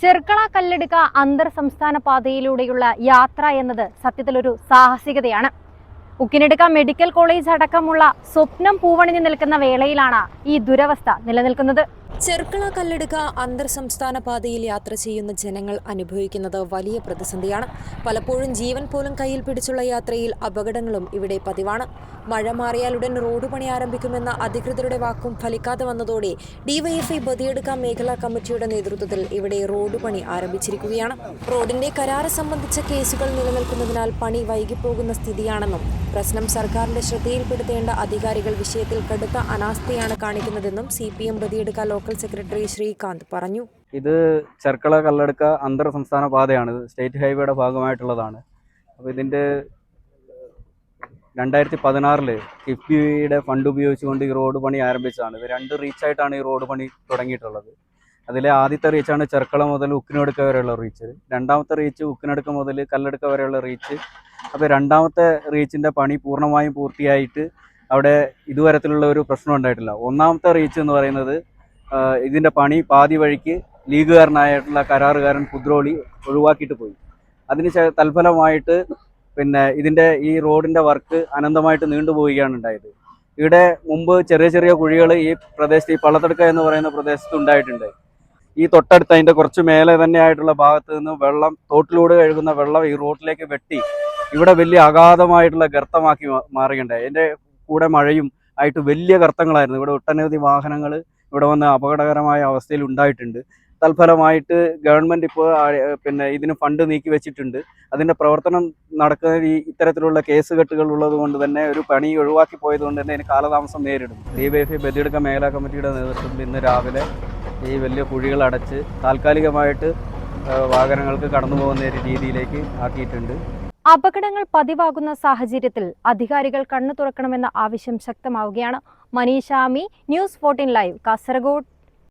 ചെർക്കള കല്ലെടുക്ക അന്തർ സംസ്ഥാന പാതയിലൂടെയുള്ള യാത്ര എന്നത് സത്യത്തിൽ ഒരു സാഹസികതയാണ്. ഉക്കിനെടുക്ക മെഡിക്കൽ കോളേജ് അടക്കമുള്ള സ്വപ്നം പൂവണിഞ്ഞു നിൽക്കുന്ന വേളയിലാണ് ഈ ദുരവസ്ഥ നിലനിൽക്കുന്നത്. ചെർക്കള കല്ലെടുക്ക അന്തർ സംസ്ഥാന പാതയിൽ യാത്ര ചെയ്യുന്ന ജനങ്ങൾ അനുഭവിക്കുന്നത് വലിയ പ്രതിസന്ധിയാണ്. പലപ്പോഴും ജീവൻ പോലും കയ്യിൽ പിടിച്ചുള്ള യാത്രയിൽ അപകടങ്ങളും ഇവിടെ പതിവാണ്. മഴ മാറിയാലുടൻ റോഡ് പണി ആരംഭിക്കുമെന്ന അധികൃതരുടെ വാക്കും ഫലിക്കാതെ വന്നതോടെ ഡിവൈഎഫ്ഐ ബദിയെടുക്ക മേഖലാ കമ്മിറ്റിയുടെ നേതൃത്വത്തിൽ ഇവിടെ റോഡ് പണി ആരംഭിച്ചിരിക്കുകയാണ്. റോഡിന്റെ കരാറ് സംബന്ധിച്ച കേസുകൾ നിലനിൽക്കുന്നതിനാൽ പണി വൈകിപ്പോകുന്ന സ്ഥിതിയാണെന്നും പ്രശ്നം സർക്കാരിന്റെ ശ്രദ്ധയിൽപ്പെടുത്തേണ്ട അധികാരികൾ വിഷയത്തിൽ കടുത്ത അനാസ്ഥയാണ് കാണിക്കുന്നതെന്നും C P M Badiyadka local secretary Srikanth പറഞ്ഞു. ഇത് ചെർക്കള കല്ലടുക്ക അന്തർ സംസ്ഥാന പാതയാണ്. സ്റ്റേറ്റ് ഹൈവേയുടെ ഭാഗമായിട്ടുള്ളതാണ്. അപ്പോൾ ഇതിന്റെ രണ്ടായിരത്തി പതിനാറിൽ കിഫ്ബിയുടെ ഫണ്ട് ഉപയോഗിച്ചുകൊണ്ട് ഈ റോഡ് പണി ആരംഭിച്ചതാണ്. ഇത് രണ്ട് റീച്ചായിട്ടാണ് ഈ റോഡ് പണി തുടങ്ങിയിട്ടുള്ളത്. അതിലെ ആദ്യത്തെ റീച്ചാണ് ചെർക്കള മുതൽ ഉക്കിനടുക്ക വരെയുള്ള റീച്ച്. രണ്ടാമത്തെ റീച്ച് ഉക്കിനടുക്ക മുതൽ കല്ലടുക്ക വരെയുള്ള റീച്ച്. അപ്പോൾ രണ്ടാമത്തെ റീച്ചിന്റെ പണി പൂർണമായും പൂർത്തിയായിട്ട് അവിടെ ഇതുവരത്തിലുള്ള ഒരു പ്രശ്നം ഉണ്ടായിട്ടില്ല. ഒന്നാമത്തെ റീച്ച് എന്ന് പറയുന്നത് ആഹ് ഇതിന്റെ പണി പാതി വഴിക്ക് ലീഗുകാരനായിട്ടുള്ള കരാറുകാരൻ കുദ്രോളി ഒഴിവാക്കിയിട്ട് പോയി. അതിന് തൽഫലമായിട്ട് പിന്നെ ഇതിന്റെ ഈ റോഡിന്റെ വർക്ക് അനന്തമായിട്ട് നീണ്ടുപോവുകയാണ് ഉണ്ടായത്. ഇവിടെ മുമ്പ് ചെറിയ ചെറിയ കുഴികൾ ഈ പ്രദേശത്ത് ഈ പള്ളത്തടുക്ക എന്ന് പറയുന്ന പ്രദേശത്ത് ഉണ്ടായിട്ടുണ്ട്. ഈ തൊട്ടടുത്ത് അതിന്റെ കുറച്ച് മേലെ തന്നെ ആയിട്ടുള്ള ഭാഗത്ത് നിന്ന് വെള്ളം തോട്ടിലൂടെ കഴുകുന്ന വെള്ളം ഈ റോഡിലേക്ക് വെട്ടി ഇവിടെ വലിയ അഗാധമായിട്ടുള്ള ഗർത്തമാക്കി മാറുകയുണ്ടായി. അതിന്റെ കൂടെ മഴയും ആയിട്ട് വലിയ ഗർത്തങ്ങളായിരുന്നു. ഇവിടെ ഒട്ടനവധി വാഹനങ്ങൾ ഇവിടെ വന്ന് അപകടകരമായ അവസ്ഥയിൽ ഉണ്ടായിട്ടുണ്ട്. തൽഫലമായിട്ട് ഗവൺമെന്റ് ഇപ്പോൾ പിന്നെ ഇതിന് ഫണ്ട് നീക്കി വെച്ചിട്ടുണ്ട്. അതിന്റെ പ്രവർത്തനം നടക്കുന്ന ഈ ഇത്തരത്തിലുള്ള കേസ് കെട്ടുകൾ ഉള്ളത് കൊണ്ട് തന്നെ ഒരു പണി ഒഴിവാക്കി പോയത് കൊണ്ട് തന്നെ അതിന് കാലതാമസം നേരിടും. ഡി വൈ എഫ് ബദിയെടുക്ക മേഖലാ കമ്മിറ്റിയുടെ നേതൃത്വത്തിൽ ഇന്ന് രാവിലെ ഈ വലിയ കുഴികൾ അടച്ച് താൽക്കാലികമായിട്ട് വാഹനങ്ങൾക്ക് കടന്നു പോകുന്ന ഒരു രീതിയിലേക്ക് ആക്കിയിട്ടുണ്ട്. അപകടങ്ങൾ പതിവാകുന്ന സാഹചര്യത്തിൽ അധികാരികൾ കണ്ണു തുറക്കണമെന്ന ആവശ്യം ശക്തമാവുകയാണ്. മനീഷാമി ന്യൂസ് ഫോർട്ടീൻ ലൈവ് കാസർഗോഡ്.